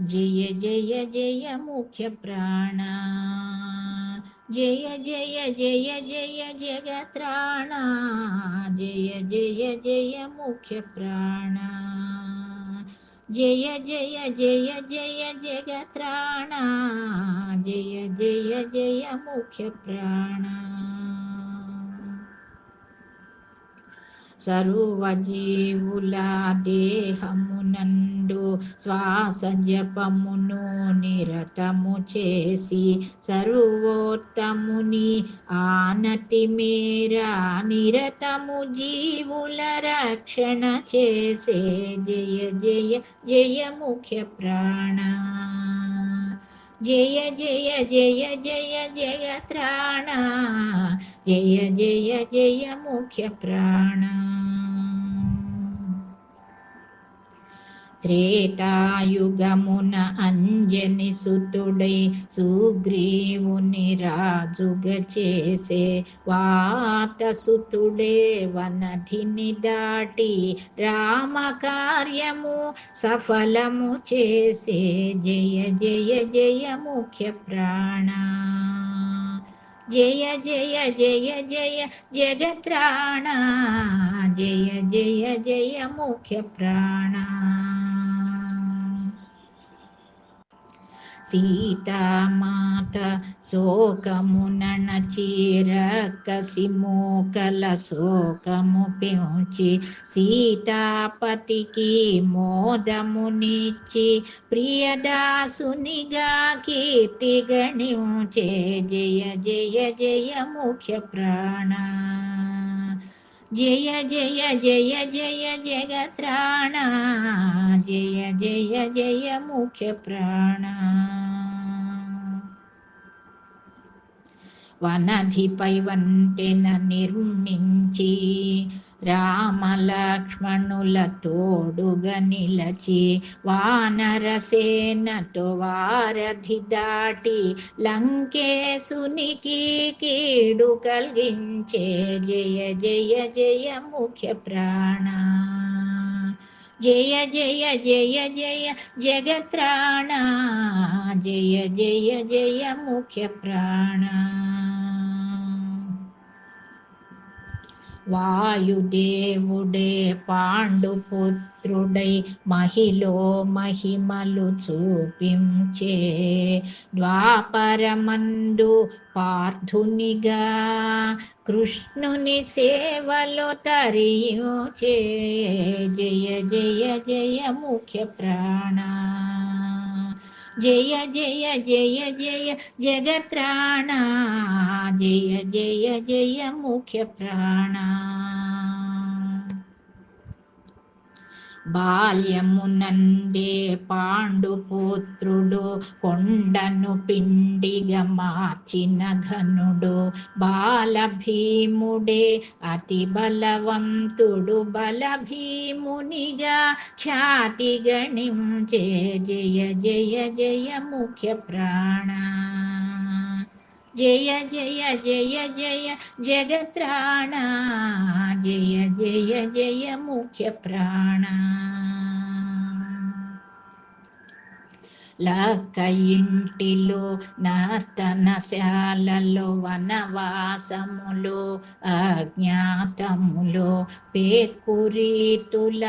జయ జయ జయ ముఖ్య ప్రాణ జయ జయ జయ జయ జగత్రాణ జయ జయ జయ ముఖ్య ప్రాణ జయ జయ జయ జయ జగత్రాణ జయ జయ సర్వజీవుల దేహమునందు శ్వాస జపమును నిరతము చేసి సర్వోత్తముని ఆనతి మేర నిరతము జీవుల రక్షణ చేసే. జయ జయ జయ ముఖ్య ప్రాణ. జయ జయ జయ జయ జయ త్రాణ జయ జయ జయ ముఖ్య త్రేతాయుగమున అంజని సుతుడై సుగ్రీవుని రాజుగ చేసే వాత సుతుడే వనధిని దాటి రామ కార్యము సఫలము చేసే జయ జయ జయ ముఖ్య ప్రాణ. జయ జయ జయ జయ జగత్రాణ. జయ జయ జయ ముఖ్య ప్రాణ. సీతామాత శోకమునన చీరకసి మోకల శోకము పెంచి సీతాపతికి మోదమునిచ్చి ప్రియదాసునిగా కీర్తి గణించే జయ జయ జయ ముఖ్య ప్రాణ. జయ జయ జయ జయ జగత్రాణ జయ జయ జయ ముఖ్య ప్రాణ. వనధిపై వంతెన నిర్మించి రామలక్ష్మణుల తోడుగా నిలచి వానరసేనతో వారధి దాటి లంకేశునికి కీడు కలిగించే జయ జయ జయ ముఖ్య ప్రాణ. జయ జయ జయ జయ జగత్రాణ. జయ జయ జయ ముఖ్య ప్రాణ. వాయుదేవుడే పాండుపుత్రుడై మహిలో మహిమలు చూపించే ద్వాపరమందు పార్థునిగా కృష్ణుని సేవలో తరియుచే. జయ జయ జయ ముఖ్య ప్రాణ. జయ జయ జయ జయ జగత్రాణ జయ జయ జయ ముఖ్య ప్రాణ బాల్యమునందే పాండుపుత్రుడు కొండను పిండిగా మార్చిన ఘనుడు బాల భీముడే అతి బలవంతుడు బలభీమునిగా ఖ్యాతి గణించే జయ జయ జయ ముఖ్య ప్రాణ జయ జయ జయ జయ జగత్రాణ జయ జయ జయ ముఖ్య ప్రాణ. లక్క ఇంటిలో నర్తనశాలలో వనవాసములో అజ్ఞాతములో పేకురీతుల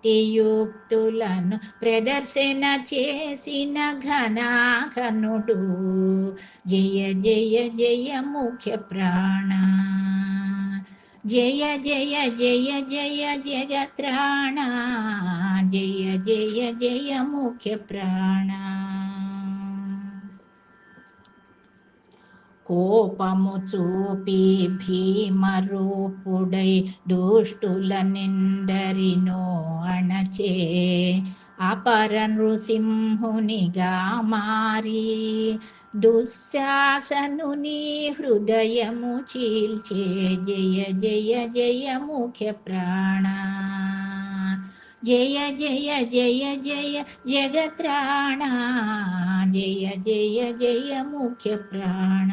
భక్తియుక్తులను ప్రదర్శన చేసిన ఘనాఘనుడు. జయ జయ జయ ముఖ్య ప్రాణ. జయ జయ జయ జయ జగత్రాణ. జయ జయ జయ ముఖ్య ప్రాణ. కోపము చూపి భీమరూపుడై దుష్టుల నిందరినో అణచే. అపర నృసింహునిగా మారి దుశ్శాసనుని హృదయము చీల్చే. జయ జయ జయ ముఖ్య ప్రాణ. జయ జయ జయ జయ జగత్రాణ జయ జయ జయ ముఖ్య ప్రాణ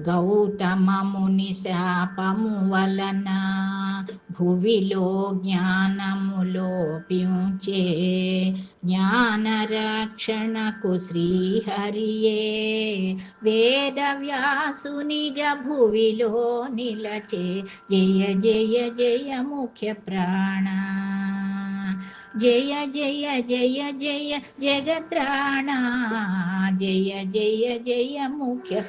గౌతమముని శాపము వలన భువిలో జ్ఞానము జ్ఞానరక్షణకు జ్ఞాన రక్షణకు శ్రీహరియే. వేదవ్యాసునిగ భువిలో నిలచే. జయ జయ జయ ముఖ్య ప్రాణ జయ జయ జయ జయ జగత్రాణ జయ జయ జయ ముఖ్య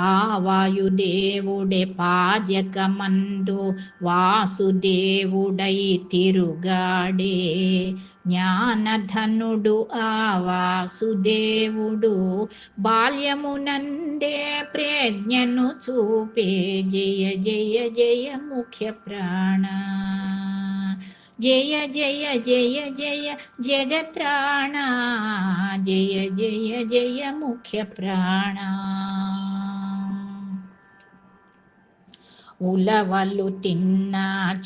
ఆ వాయుదేవుడే పాజకమందు వాసుదేవుడై తిరుగాడే జ్ఞానధనుడు ఆ వాసుదేవుడు బాల్యమునందే ప్రజ్ఞను చూపే జయ జయ జయ ముఖ్య ప్రాణ జయ జయ జయ జయ జగత్రాణ జయ జయ జయ ముఖ్య ప్రాణ ఉలవలు తిన్న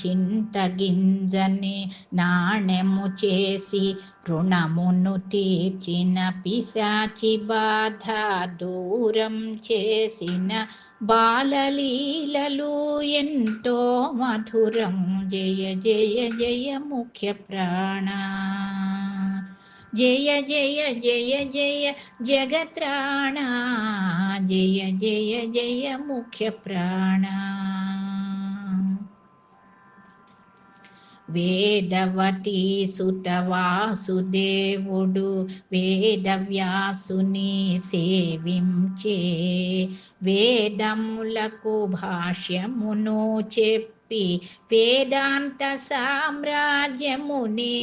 చింతగింజని నాణెము చేసి రుణమును తీర్చిన పిశాచి బాధ దూరం చేసిన బాలలీలలు ఎంతో మధురం. జయ జయ జయ ముఖ్య ప్రాణ. జయ జయ జయ జయ జగత్రాణ. జయ జయ జయ ముఖ్య ప్రాణ. వేదవతి సుతవాసుదేవుడు వేదవ్యాసుని సేవించే వేదములకు భాష్యమును చెప్పి వేదాంత సామ్రాజ్యమునే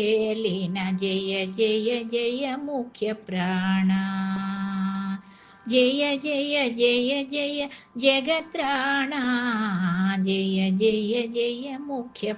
ఏలిన జయ జయ జయ ముఖ్య ప్రాణ. జయ జయ జయ జయ జగత్రాణ జయ జయ జయ ముఖ్య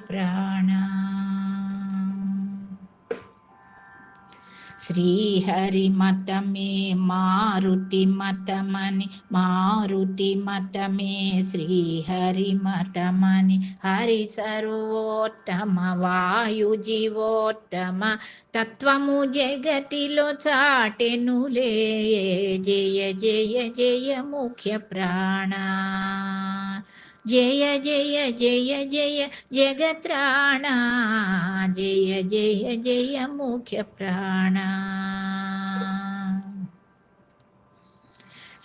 శ్రీహరి మతమే మారుతి మతమని మారుతి మతమే శ్రీహరి మతమని హరి సర్వోత్తమ వాయు జీవోత్తమ తత్వము జగతిలో చాటెనులే. జయ జయ జయ ముఖ్య ప్రాణ. జయ జయ జయ జయ జగత్రాణ జయ జయ జయ ముఖ్య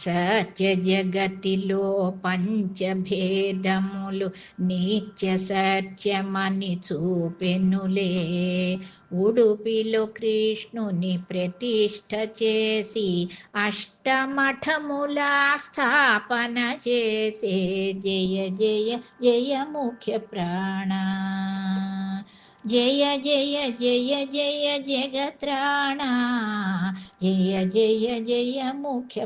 సత్య జగతిలో పంచభేదములు నిత్య సత్యమని చూపెనులే. ఉడుపిలో కృష్ణుని ప్రతిష్ఠ చేసి అష్టమఠముల స్థాపన చేసే. జయ జయ జయ ముఖ్య ప్రాణ. జయ జయ జయ జయ జగత్రాణ జయ జయ జయ ముఖ్య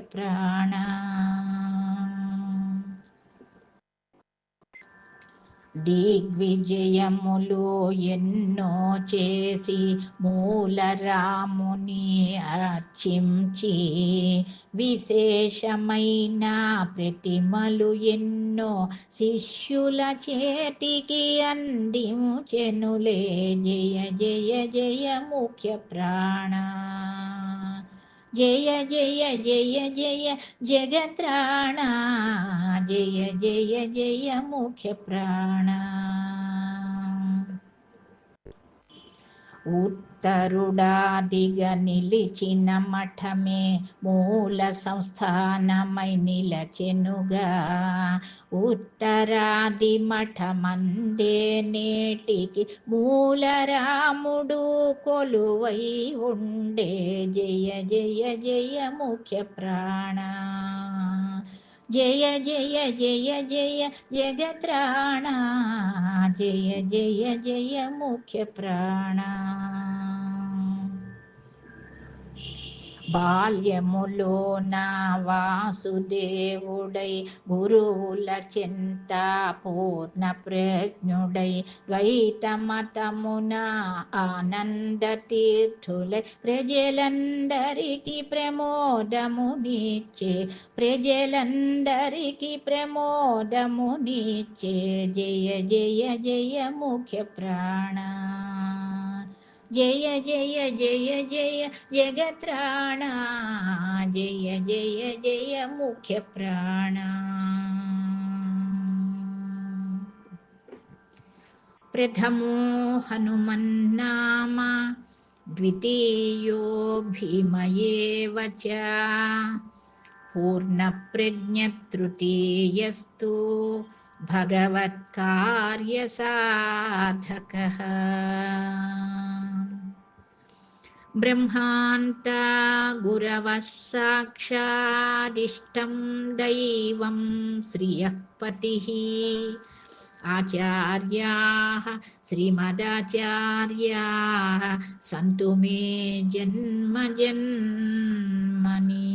దిగ్విజయములు ఎన్నో చేసి మూలరాముని అర్చించి విశేషమైన ప్రతిమలు ఎన్నో శిష్యుల చేతికి అందించెనులే. జయ జయ జయ ముఖ్య ప్రాణ. జయ జయ జయ జయ జగత్రాణ జయ జయ జయ ముఖ్య ఉత్తరుడాదిగా నిలిచిన మఠమే మూల సంస్థానమై నిలచెనుగా. ఉత్తరాది మఠమందే నేటికి మూలరాముడు కొలువై ఉండే. జయ జయ జయ ముఖ్య ప్రాణ జయ జయ జయ జయ జగత్రాణ జయ జయ జయ ముఖ్య ప్రాణ బాల్యములో నా వాసుదేవుడై గురువుల చింత పూర్ణ ప్రజ్ఞుడై ద్వైత మతమున ఆనంద తీర్థులై ప్రజలందరికీ ప్రమోదమునిచ్చే ప్రజలందరికీ ప్రమోదమునిచ్చే జయ జయ జయ ముఖ్య ప్రాణ జయ జయ జయ జయ జగత్రాణ జయ జయ జయ ముఖ్య ప్రాణ ప్రథమో హనుమన్నామ ద్వితీయో భీమయేవ చ పూర్ణప్రజ్ఞతృతీయస్తు భగవత్కార్యసాధకः బ్రహ్మాంత గురవः సాక్షాదిష్టం దైవం శ్రియः పతిः ఆచార్యాः శ్రీమదాచార్యాः సంతు మే జన్మ జన్మని